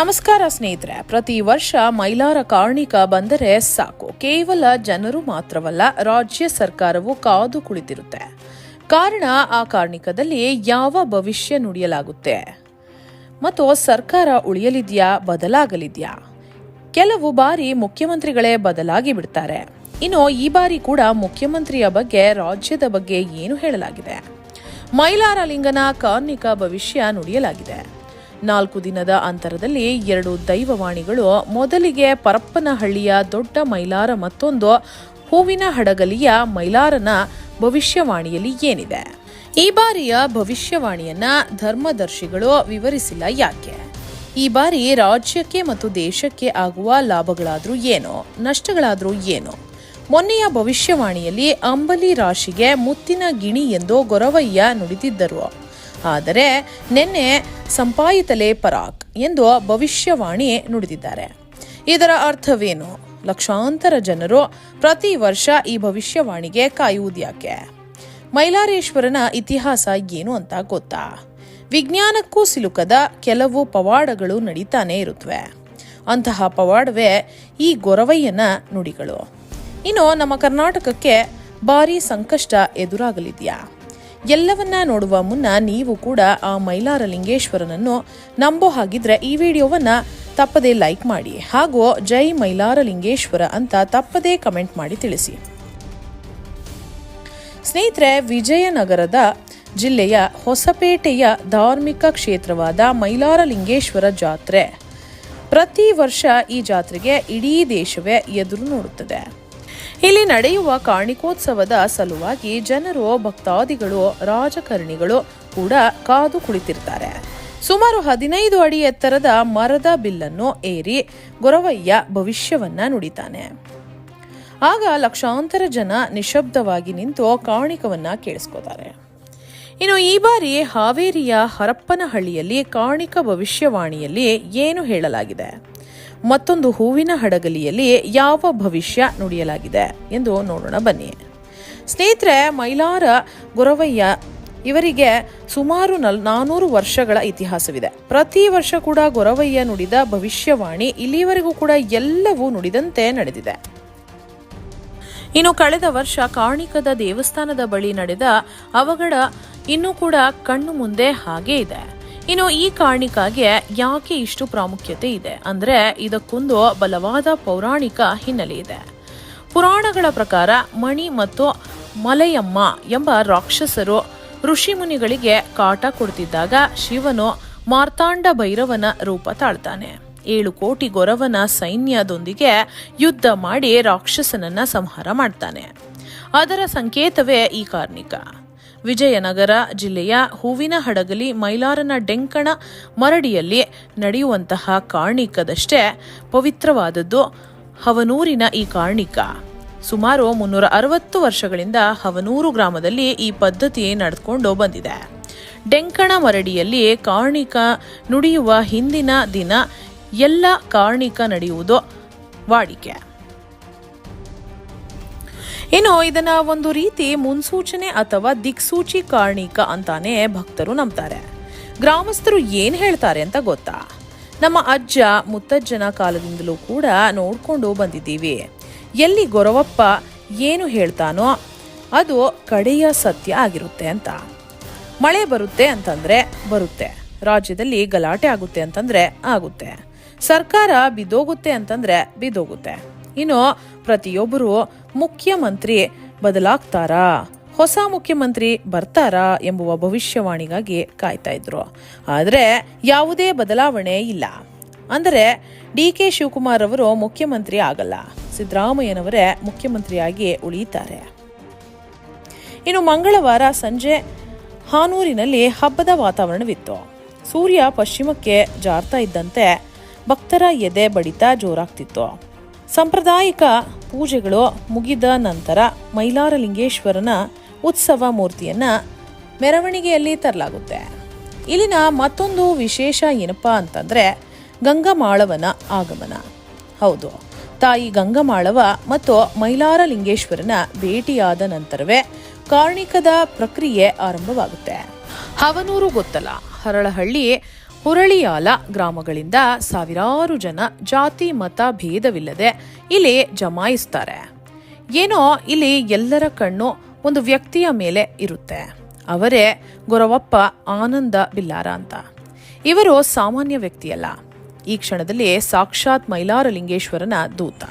ನಮಸ್ಕಾರ ಸ್ನೇಹಿತರೆ. ಪ್ರತಿ ವರ್ಷ ಮೈಲಾರ ಕಾರ್ಣಿಕ ಬಂದರೆ ಸಾಕು. ಕೇವಲ ಜನರು ಮಾತ್ರವಲ್ಲ, ರಾಜ್ಯ ಸರ್ಕಾರವು ಕಾದು ಕುಳಿತಿರುತ್ತೆ. ಕಾರಣ, ಆ ಕಾರ್ಣಿಕದಲ್ಲಿ ಯಾವ ಭವಿಷ್ಯ ನುಡಿಯಲಾಗುತ್ತೆ? ಮತ್ತು ಸರ್ಕಾರ ಉಳಿಯಲಿದೆಯಾ, ಬದಲಾಗಲಿದೆಯಾ? ಕೆಲವು ಬಾರಿ ಮುಖ್ಯಮಂತ್ರಿಗಳೇ ಬದಲಾಗಿ ಬಿಡ್ತಾರೆ. ಇನ್ನು ಈ ಬಾರಿ ಕೂಡ ಮುಖ್ಯಮಂತ್ರಿಯ ಬಗ್ಗೆ, ರಾಜ್ಯದ ಬಗ್ಗೆ ಏನು ಹೇಳಲಾಗಿದೆ? ಮೈಲಾರ ಲಿಂಗನ ಕಾರ್ಣಿಕ ಭವಿಷ್ಯ ನುಡಿಯಲಾಗಿದೆ. ನಾಲ್ಕು ದಿನದ ಅಂತರದಲ್ಲಿ ಎರಡು ದೈವವಾಣಿಗಳು ಮೊದಲಿಗೆ ಪರಪ್ಪನಹಳ್ಳಿಯ ದೊಡ್ಡ ಮೈಲಾರ ಮತ್ತೊಂದು ಹೂವಿನ ಹಡಗಲಿಯ ಮೈಲಾರನ ಭವಿಷ್ಯವಾಣಿಯಲ್ಲಿ ಏನಿದೆ. ಈ ಬಾರಿಯ ಭವಿಷ್ಯವಾಣಿಯನ್ನ ಧರ್ಮದರ್ಶಿಗಳು ವಿವರಿಸಿಲ್ಲ ಯಾಕೆ? ಈ ಬಾರಿ ರಾಜ್ಯಕ್ಕೆ ಮತ್ತು ದೇಶಕ್ಕೆ ಆಗುವ ಲಾಭಗಳಾದ್ರೂ ಏನು? ನಷ್ಟಗಳಾದ್ರೂ ಏನು? ಮೊನ್ನೆಯ ಭವಿಷ್ಯವಾಣಿಯಲ್ಲಿ ಅಂಬಲಿ ರಾಶಿಗೆ ಮುತ್ತಿನ ಗಿಣಿ ಎಂದು ಗೊರವಯ್ಯ ನುಡಿದಿದ್ದರು. ಆದರೆ ನಿನ್ನೆ ಸಂಪಾಯಿತಲೇ ಪರಾಕ್ ಎಂದು ಭವಿಷ್ಯವಾಣಿ ನುಡಿದಿದ್ದಾರೆ. ಇದರ ಅರ್ಥವೇನು? ಲಕ್ಷಾಂತರ ಜನರು ಪ್ರತಿ ವರ್ಷ ಈ ಭವಿಷ್ಯವಾಣಿಗೆ ಕಾಯುವುದ್ಯಾಕೆ ಮೈಲಾರೇಶ್ವರನ ಇತಿಹಾಸ ಏನು ಅಂತ ಗೊತ್ತಾ? ವಿಜ್ಞಾನಕ್ಕೂ ಸಿಲುಕದ ಕೆಲವು ಪವಾಡಗಳು ನಡೀತಾನೆ ಇರುತ್ತವೆ ಅಂತಹ ಪವಾಡವೇ ಈ ಗೊರವಯ್ಯನ ನುಡಿಗಳು. ಇನ್ನು ನಮ್ಮ ಕರ್ನಾಟಕಕ್ಕೆ ಭಾರಿ ಸಂಕಷ್ಟ ಎದುರಾಗಲಿದೆಯಾ? ಎಲ್ಲವನ್ನ ನೋಡುವ ಮುನ್ನ ನೀವು ಕೂಡ ಆ ಮೈಲಾರ ಲಿಂಗೇಶ್ವರನನ್ನು ನಂಬೋ ಹಾಗಿದ್ರೆ ಈ ವಿಡಿಯೋವನ್ನ ತಪ್ಪದೇ ಲೈಕ್ ಮಾಡಿ ಹಾಗೂ ಜೈ ಮೈಲಾರ ಲಿಂಗೇಶ್ವರ ಅಂತ ತಪ್ಪದೇ ಕಮೆಂಟ್ ಮಾಡಿ ತಿಳಿಸಿ. ಸ್ನೇಹಿತರೆ, ವಿಜಯನಗರದ ಜಿಲ್ಲೆಯ ಹೊಸಪೇಟೆಯ ಧಾರ್ಮಿಕ ಕ್ಷೇತ್ರವಾದ ಮೈಲಾರ ಲಿಂಗೇಶ್ವರ ಜಾತ್ರೆ ಪ್ರತಿ ವರ್ಷ ಈ ಜಾತ್ರೆಗೆ ಇಡೀ ದೇಶವೇ ಎದುರು ನೋಡುತ್ತದೆ. ಇಲ್ಲಿ ನಡೆಯುವ ಕಾರ್ಣಿಕೋತ್ಸವದ ಸಲುವಾಗಿ ಜನರು, ಭಕ್ತಾದಿಗಳು, ರಾಜಕಾರಣಿಗಳು ಕೂಡ ಕಾದು ಕುಳಿತಿರ್ತಾರೆ. ಸುಮಾರು ಹದಿನೈದು ಅಡಿ ಎತ್ತರದ ಮರದ ಬಿಲ್ಲನ್ನು ಏರಿ ಗೊರವಯ್ಯ ಭವಿಷ್ಯವನ್ನ ನುಡಿತಾನೆ. ಆಗ ಲಕ್ಷಾಂತರ ಜನ ನಿಶಬ್ದವಾಗಿ ನಿಂತು ಕಾಣಿಕವನ್ನ ಕೇಳಿಸ್ಕೋತಾರೆ. ಇನ್ನು ಈ ಬಾರಿ ಹಾವೇರಿಯ ಹರಪ್ಪನಹಳ್ಳಿಯಲ್ಲಿ ಕಾಣಿಕ ಭವಿಷ್ಯವಾಣಿಯಲ್ಲಿ ಏನು ಹೇಳಲಾಗಿದೆ? ಮತ್ತೊಂದು ಹೂವಿನ ಹಡಗಲಿಯಲ್ಲಿ ಯಾವ ಭವಿಷ್ಯ ನುಡಿಯಲಾಗಿದೆ ಎಂದು ನೋಡೋಣ ಬನ್ನಿ. ಸ್ನೇಹಿತರೆ, ಮೈಲಾರ ಗೊರವಯ್ಯ ಇವರಿಗೆ ಸುಮಾರು ನಲ್, ನಾನೂರು ವರ್ಷಗಳ ಇತಿಹಾಸವಿದೆ. ಪ್ರತಿ ವರ್ಷ ಕೂಡ ಗೊರವಯ್ಯ ನುಡಿದ ಭವಿಷ್ಯವಾಣಿ ಇಲ್ಲಿಯವರೆಗೂ ಕೂಡ ಎಲ್ಲವೂ ನುಡಿದಂತೆ ನಡೆದಿದೆ. ಇನ್ನು ಕಳೆದ ವರ್ಷ ಕಾರ್ಣಿಕದ ದೇವಸ್ಥಾನದ ಬಳಿ ನಡೆದ ಅವಘಡ ಇನ್ನೂ ಕೂಡ ಕಣ್ಣು ಮುಂದೆ ಹಾಗೇ ಇದೆ. ಇನ್ನು ಈ ಕಾರಣಕ್ಕಾಗಿ ಯಾಕೆ ಇಷ್ಟು ಪ್ರಾಮುಖ್ಯತೆ ಇದೆ? ಅಂದ್ರೆ ಇದಕ್ಕೊಂದು ಬಲವಾದ ಪೌರಾಣಿಕ ಹಿನ್ನೆಲೆ ಇದೆ. ಪುರಾಣಗಳ ಪ್ರಕಾರ ಮಣಿ ಮತ್ತು ಮಲೆಯಮ್ಮ ಎಂಬ ರಾಕ್ಷಸರು ಋಷಿಮುನಿಗಳಿಗೆ ಕಾಟ ಕೊಡ್ತಿದ್ದಾಗ ಶಿವನು ಮಾರ್ತಾಂಡ ಭೈರವನ ರೂಪ ತಾಳ್ತಾನೆ. ಏಳು ಕೋಟಿ ಗೊರವನ ಸೈನ್ಯದೊಂದಿಗೆ ಯುದ್ಧ ಮಾಡಿ ರಾಕ್ಷಸನನ್ನ ಸಂಹಾರ ಮಾಡ್ತಾನೆ. ಅದರ ಸಂಕೇತವೇ ಈ ಕಾರ್ಣಿಕ. ವಿಜಯನಗರ ಜಿಲ್ಲೆಯ ಹೂವಿನ ಹಡಗಲಿ ಮೈಲಾರನ ಡೆಂಕಣ ಮರಡಿಯಲ್ಲಿ ನಡೆಯುವಂತಹ ಕಾರ್ಣಿಕದಷ್ಟೇ ಪವಿತ್ರವಾದದ್ದು ಹವನೂರಿನ ಈ ಕಾರ್ಣಿಕ. ಸುಮಾರು ಮುನ್ನೂರ ಅರವತ್ತು ವರ್ಷಗಳಿಂದ ಹವನೂರು ಗ್ರಾಮದಲ್ಲಿ ಈ ಪದ್ಧತಿ ನಡೆದುಕೊಂಡು ಬಂದಿದೆ. ಡೆಂಕಣ ಮರಡಿಯಲ್ಲಿ ಕಾರ್ಣಿಕ ನುಡಿಯುವ ಹಿಂದಿನ ದಿನ ಎಲ್ಲ ಕಾರ್ಣಿಕ ನಡೆಯುವುದು ವಾಡಿಕೆ. ಇನ್ನು ಇದನ್ನ ಒಂದು ರೀತಿ ಮುನ್ಸೂಚನೆ ಅಥವಾ ದಿಕ್ಸೂಚಿ ಕಾರ್ಣಿಕ ಅಂತಾನೆ ಭಕ್ತರು ನಂಬ್ತಾರೆ. ಗ್ರಾಮಸ್ಥರು ಏನ್ ಹೇಳ್ತಾರೆ ಅಂತ ಗೊತ್ತಾ? ನಮ್ಮ ಅಜ್ಜ, ಮುತ್ತಜ್ಜನ ಕಾಲದಿಂದಲೂ ಕೂಡ ನೋಡ್ಕೊಂಡು ಬಂದಿದ್ದೀವಿ. ಎಲ್ಲಿ ಗೊರವಪ್ಪ ಏನು ಹೇಳ್ತಾನೋ ಅದು ಕಡೆಯ ಸತ್ಯ ಆಗಿರುತ್ತೆ ಅಂತ. ಮಳೆ ಬರುತ್ತೆ ಅಂತಂದ್ರೆ ಬರುತ್ತೆ. ರಾಜ್ಯದಲ್ಲಿ ಗಲಾಟೆ ಆಗುತ್ತೆ ಅಂತಂದ್ರೆ ಆಗುತ್ತೆ. ಸರ್ಕಾರ ಬಿದ್ದೋಗುತ್ತೆ ಅಂತಂದ್ರೆ ಬಿದ್ದೋಗುತ್ತೆ. ಇನ್ನು ಪ್ರತಿಯೊಬ್ಬರು ಮುಖ್ಯಮಂತ್ರಿ ಬದಲಾಗ್ತಾರಾ? ಹೊಸ ಮುಖ್ಯಮಂತ್ರಿ ಬರ್ತಾರಾ ಎಂಬುವ ಭವಿಷ್ಯವಾಣಿಗಾಗಿ ಕಾಯ್ತಾ ಇದ್ರು. ಆದರೆ ಯಾವುದೇ ಬದಲಾವಣೆ ಇಲ್ಲ. ಅಂದರೆ ಡಿ ಕೆ ಶಿವಕುಮಾರ್ ಅವರು ಮುಖ್ಯಮಂತ್ರಿ ಆಗಲ್ಲ. ಸಿದ್ದರಾಮಯ್ಯನವರೇ ಮುಖ್ಯಮಂತ್ರಿಯಾಗಿ ಉಳಿಯುತ್ತಾರೆ ಇನ್ನು ಮಂಗಳವಾರ ಸಂಜೆ ಹಾನೂರಿನಲ್ಲಿ ಹಬ್ಬದ ವಾತಾವರಣವಿತ್ತು. ಸೂರ್ಯ ಪಶ್ಚಿಮಕ್ಕೆ ಜಾರ್ತಾ ಇದ್ದಂತೆ ಭಕ್ತರ ಎದೆ ಬಡಿತ ಜೋರಾಗ್ತಿತ್ತು. ಸಾಂಪ್ರದಾಯಿಕ ಪೂಜೆಗಳು ಮುಗಿದ ನಂತರ ಮೈಲಾರಲಿಂಗೇಶ್ವರನ ಉತ್ಸವ ಮೂರ್ತಿಯನ್ನ ಮೆರವಣಿಗೆಯಲ್ಲಿ ತರಲಾಗುತ್ತೆ. ಇಲ್ಲಿನ ಮತ್ತೊಂದು ವಿಶೇಷ ಏನಪ್ಪ ಅಂತಂದ್ರೆ ಗಂಗಮಾಳವನ ಆಗಮನ. ಹೌದು, ತಾಯಿ ಗಂಗಮಾಳವ ಮತ್ತು ಮೈಲಾರಲಿಂಗೇಶ್ವರನ ಭೇಟಿಯಾದ ನಂತರವೇ ಕಾರ್ಣಿಕದ ಪ್ರಕ್ರಿಯೆ ಆರಂಭವಾಗುತ್ತೆ. ಹವನೂರು ಗೊತ್ತಲ್ಲ, ಹರಳಹಳ್ಳಿ ಹುರಳಿಯಾಲ ಗ್ರಾಮಗಳಿಂದ ಸಾವಿರಾರು ಜನ ಜಾತಿ, ಮತ ಭೇದವಿಲ್ಲದೆ ಇಲ್ಲಿ ಜಮಾಯಿಸ್ತಾರೆ. ಏನೋ ಇಲ್ಲಿ ಎಲ್ಲರ ಕಣ್ಣು ಒಂದು ವ್ಯಕ್ತಿಯ ಮೇಲೆ ಇರುತ್ತೆ. ಅವರೇ ಗೊರವಪ್ಪ ಆನಂದ ಬಿಲ್ಲಾರ ಅಂತ. ಇವರು ಸಾಮಾನ್ಯ ವ್ಯಕ್ತಿಯಲ್ಲ. ಈ ಕ್ಷಣದಲ್ಲಿ ಸಾಕ್ಷಾತ್ ಮೈಲಾರಲಿಂಗೇಶ್ವರನ ದೂತ.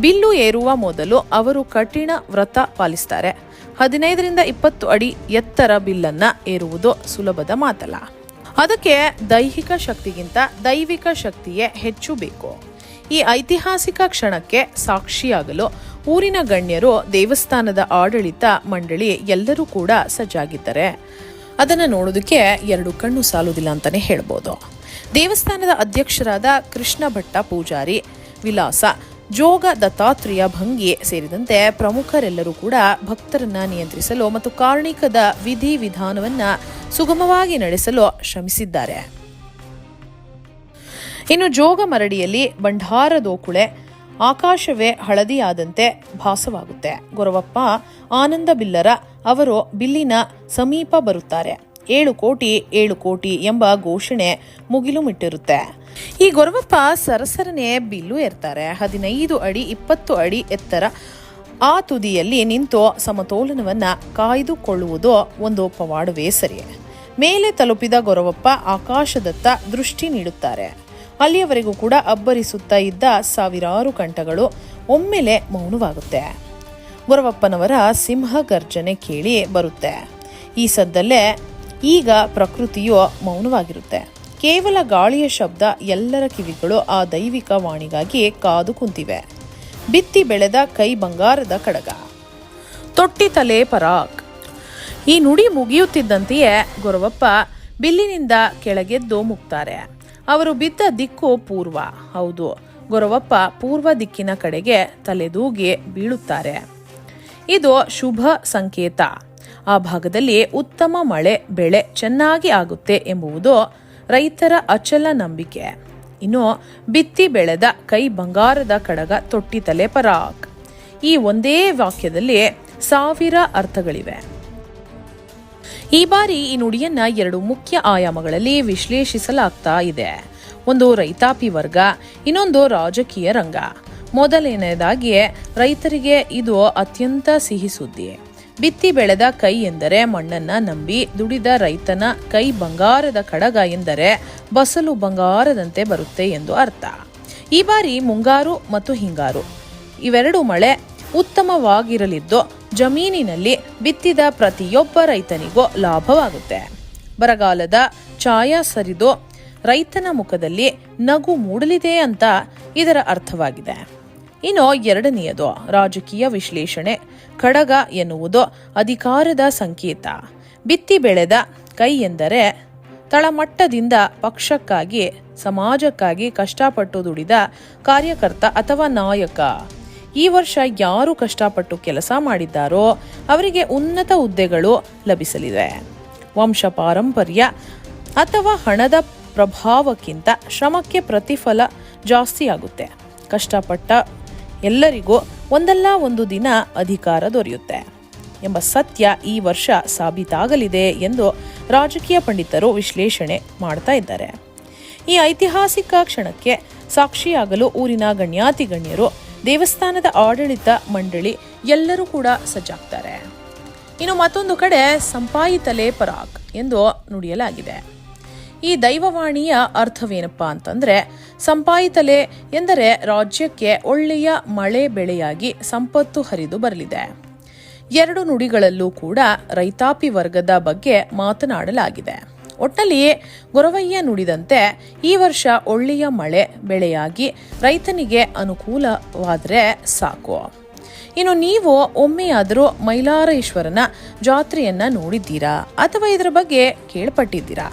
ಬಿಲ್ಲು ಏರುವ ಮೊದಲು ಅವರು ಕಠಿಣ ವ್ರತ ಪಾಲಿಸ್ತಾರೆ. ಹದಿನೈದರಿಂದ ಇಪ್ಪತ್ತು ಅಡಿ ಎತ್ತರ ಬಿಲ್ಲನ್ನ ಏರುವುದು ಸುಲಭದ ಮಾತಲ್ಲ. ಅದಕ್ಕೆ ದೈಹಿಕ ಶಕ್ತಿಗಿಂತ ದೈವಿಕ ಶಕ್ತಿಯೇ ಹೆಚ್ಚು ಬೇಕು. ಈ ಐತಿಹಾಸಿಕ ಕ್ಷಣಕ್ಕೆ ಸಾಕ್ಷಿಯಾಗಲು ಊರಿನ ಗಣ್ಯರು ದೇವಸ್ಥಾನದ ಆಡಳಿತ ಮಂಡಳಿ ಎಲ್ಲರೂ ಕೂಡ ಸಜ್ಜಾಗಿದ್ದಾರೆ ಅದನ್ನು ನೋಡೋದಕ್ಕೆ ಎರಡು ಕಣ್ಣು ಸಾಲುವುದಿಲ್ಲ ಅಂತಲೇ ಹೇಳ್ಬೋದು. ದೇವಸ್ಥಾನದ ಅಧ್ಯಕ್ಷರಾದ ಕೃಷ್ಣ ಭಟ್ಟ ಪೂಜಾರಿ ವಿಲಾಸ ಜೋಗ ದತ್ತಾತ್ರೇಯ ಭಂಗಿ ಸೇರಿದಂತೆ ಪ್ರಮುಖರೆಲ್ಲರೂ ಕೂಡ ಭಕ್ತರನ್ನ ನಿಯಂತ್ರಿಸಲು ಮತ್ತು ಕಾರ್ಣಿಕದ ವಿಧಿ ವಿಧಾನವನ್ನ ಸುಗಮವಾಗಿ ನಡೆಸಲು ಶ್ರಮಿಸಿದ್ದಾರೆ. ಇನ್ನು ಜೋಗ ಮರಡಿಯಲ್ಲಿ ಬಂಡಾರದೋಕುಳೆ ಆಕಾಶವೇ ಹಳದಿಯಾದಂತೆ ಭಾಸವಾಗುತ್ತೆ. ಗೊರವಪ್ಪ, ಆನಂದ ಬಿಲ್ಲರ ಅವರು ಬಿಲ್ಲಿನ ಸಮೀಪ ಬರುತ್ತಾರೆ. ಏಳು ಕೋಟಿ ಏಳು ಕೋಟಿ ಎಂಬ ಘೋಷಣೆ ಮುಗಿಲು ಮುಟ್ಟಿರುತ್ತೆ. ಈ ಗೊರವಪ್ಪ ಸರಸರನೆ ಬಿಲ್ಲು ಎರ್ತಾರೆ ಹದಿನೈದು ಅಡಿ, ಇಪ್ಪತ್ತು ಅಡಿ ಎತ್ತರ ಆ ತುದಿಯಲ್ಲಿ ನಿಂತು ಸಮತೋಲನವನ್ನ ಕಾಯ್ದುಕೊಳ್ಳುವುದು ಒಂದು ಪವಾಡವೇ ಸರಿ ಮೇಲೆ ತಲುಪಿದ ಗೊರವಪ್ಪ ಆಕಾಶದತ್ತ ದೃಷ್ಟಿ ನೀಡುತ್ತಾರೆ. ಅಲ್ಲಿಯವರೆಗೂ ಕೂಡ ಅಬ್ಬರಿಸುತ್ತಾ ಇದ್ದ ಸಾವಿರಾರು ಕಂಠಗಳು ಒಮ್ಮೆಲೆ ಮೌನವಾಗುತ್ತೆ. ಗೊರವಪ್ಪನವರ ಸಿಂಹ ಗರ್ಜನೆ ಕೇಳಿ ಬರುತ್ತೆ. ಈ ಸದ್ದಲ್ಲೇ ಈಗ ಪ್ರಕೃತಿಯು ಮೌನವಾಗಿರುತ್ತೆ. ಕೇವಲ ಗಾಳಿಯ ಶಬ್ದ ಎಲ್ಲರ ಕಿವಿಗಳು ಆ ದೈವಿಕ ವಾಣಿಗಾಗಿ ಕಾದು ಕುಂತಿವೆ. ಬಿತ್ತಿ ಬೆಳೆದ ಕೈ ಬಂಗಾರದ ಕಡಗ. ತೊಟ್ಟಿ ತಲೆ ಪರಾಕ್ ಈ ನುಡಿ ಮುಗಿಯುತ್ತಿದ್ದಂತೆಯೇ ಗೊರವಪ್ಪ ಬಿಲ್ಲಿನಿಂದ ಕೆಳಗೆದ್ದು ಮುಕ್ತಾರೆ. ಅವರು ಬಿದ್ದ ದಿಕ್ಕು ಪೂರ್ವ. ಹೌದು, ಗೊರವಪ್ಪ ಪೂರ್ವ ದಿಕ್ಕಿನ ಕಡೆಗೆ ತಲೆದೂಗಿ ಬೀಳುತ್ತಾರೆ. ಇದು ಶುಭ ಸಂಕೇತ. ಆ ಭಾಗದಲ್ಲಿ ಉತ್ತಮ ಮಳೆ, ಬೆಳೆ ಚೆನ್ನಾಗಿ ಆಗುತ್ತೆ ಎಂಬುವುದು ರೈತರ ಅಚಲ ನಂಬಿಕೆ. ಇನ್ನು ಬಿತ್ತಿ ಬೆಳೆದ ಕೈ ಬಂಗಾರದ ಕಡಗ ತೊಟ್ಟಿ ತಲೆ ಪರಾಕ್ ಈ ಒಂದೇ ವಾಕ್ಯದಲ್ಲಿ ಸಾವಿರ ಅರ್ಥಗಳಿವೆ. ಈ ಬಾರಿ ಈ ನುಡಿಯನ್ನ ಎರಡು ಮುಖ್ಯ ಆಯಾಮಗಳಲ್ಲಿ ವಿಶ್ಲೇಷಿಸಲಾಗ್ತಾ ಇದೆ. ಒಂದು ರೈತಾಪಿ ವರ್ಗ, ಇನ್ನೊಂದು ರಾಜಕೀಯ ರಂಗ. ಮೊದಲನೆಯದಾಗಿ ರೈತರಿಗೆ ಇದು ಅತ್ಯಂತ ಸಿಹಿ ಸುದ್ದಿ. ಬಿತ್ತಿ ಬೆಳೆದ ಕೈ ಎಂದರೆ ಮಣ್ಣನ್ನ ನಂಬಿ ದುಡಿದ ರೈತನ ಕೈ ಬಂಗಾರದ ಕಡಗ ಎಂದರೆ ಬಸಲು ಬಂಗಾರದಂತೆ ಬರುತ್ತೆ ಎಂದು ಅರ್ಥ. ಈ ಬಾರಿ ಮುಂಗಾರು ಮತ್ತು ಹಿಂಗಾರು ಇವೆರಡು ಮಳೆ ಉತ್ತಮವಾಗಿರಲಿದ್ದು ಜಮೀನಿನಲ್ಲಿ ಬಿತ್ತಿದ ಪ್ರತಿಯೊಬ್ಬ ರೈತನಿಗೂ ಲಾಭವಾಗುತ್ತೆ. ಬರಗಾಲದ ಛಾಯಾ ಸರಿದು ರೈತನ ಮುಖದಲ್ಲಿ ನಗು ಮೂಡಲಿದೆ ಅಂತ ಇದರ ಅರ್ಥವಾಗಿದೆ. ಇನ್ನು ಎರಡನೆಯದು ರಾಜಕೀಯ ವಿಶ್ಲೇಷಣೆ. ಖಡಗ ಎನ್ನುವುದು ಅಧಿಕಾರದ ಸಂಕೇತ. ಬಿತ್ತಿ ಬೆಳೆದ ಕೈ ಎಂದರೆ ತಳಮಟ್ಟದಿಂದ ಪಕ್ಷಕ್ಕಾಗಿ, ಸಮಾಜಕ್ಕಾಗಿ ಕಷ್ಟಪಟ್ಟು ದುಡಿದ ಕಾರ್ಯಕರ್ತ ಅಥವಾ ನಾಯಕ. ಈ ವರ್ಷ ಯಾರು ಕಷ್ಟಪಟ್ಟು ಕೆಲಸ ಮಾಡಿದ್ದಾರೋ ಅವರಿಗೆ ಉನ್ನತ ಹುದ್ದೆಗಳು ಲಭಿಸಲಿವೆ. ವಂಶ ಪಾರಂಪರ್ಯ ಅಥವಾ ಹಣದ ಪ್ರಭಾವಕ್ಕಿಂತ ಶ್ರಮಕ್ಕೆ ಪ್ರತಿಫಲ ಜಾಸ್ತಿ ಆಗುತ್ತೆ ಕಷ್ಟಪಟ್ಟ ಎಲ್ಲರಿಗೂ ಒಂದಲ್ಲ ಒಂದು ದಿನ ಅಧಿಕಾರ ದೊರೆಯುತ್ತೆ ಎಂಬ ಸತ್ಯ ಈ ವರ್ಷ ಸಾಬೀತಾಗಲಿದೆ ಎಂದು ರಾಜಕೀಯ ಪಂಡಿತರು ವಿಶ್ಲೇಷಣೆ ಮಾಡ್ತಾ ಇದ್ದಾರೆ. ಈ ಐತಿಹಾಸಿಕ ಕ್ಷಣಕ್ಕೆ ಸಾಕ್ಷಿಯಾಗಲು ಊರಿನ ಗಣ್ಯಾತಿ ಗಣ್ಯರು ದೇವಸ್ಥಾನದ ಆಡಳಿತ ಮಂಡಳಿ ಎಲ್ಲರೂ ಕೂಡ ಸಜ್ಜಾಗ್ತಾರೆ. ಇನ್ನು ಮತ್ತೊಂದು ಕಡೆ ಸಂಪಾಯಿತಲೆ ಪರಾಕ್ ಎಂದು ನುಡಿಯಲಾಗಿದೆ. ಈ ದೈವವಾಣಿಯ ಅರ್ಥವೇನಪ್ಪ ಅಂತಂದ್ರೆ, ಸಂಪಾಯಿತಲೆ ಎಂದರೆ ರಾಜ್ಯಕ್ಕೆ ಒಳ್ಳೆಯ ಮಳೆ ಬೆಳೆಯಾಗಿ ಸಂಪತ್ತು ಹರಿದು ಬರಲಿದೆ. ಎರಡು ನುಡಿಗಳಲ್ಲೂ ಕೂಡ ರೈತಾಪಿ ವರ್ಗದ ಬಗ್ಗೆ ಮಾತನಾಡಲಾಗಿದೆ. ಒಟ್ಟಲ್ಲಿ ಗೊರವಯ್ಯ ನುಡಿದಂತೆ ಈ ವರ್ಷ ಒಳ್ಳೆಯ ಮಳೆ ಬೆಳೆಯಾಗಿ ರೈತನಿಗೆ ಅನುಕೂಲವಾದರೆ ಸಾಕು. ಇನ್ನು ನೀವು ಒಮ್ಮೆಯಾದರೂ ಮೈಲಾರೇಶ್ವರನ ಜಾತ್ರೆಯನ್ನ ನೋಡಿದ್ದೀರಾ ಅಥವಾ ಇದರ ಬಗ್ಗೆ ಕೇಳ್ಪಟ್ಟಿದ್ದೀರಾ?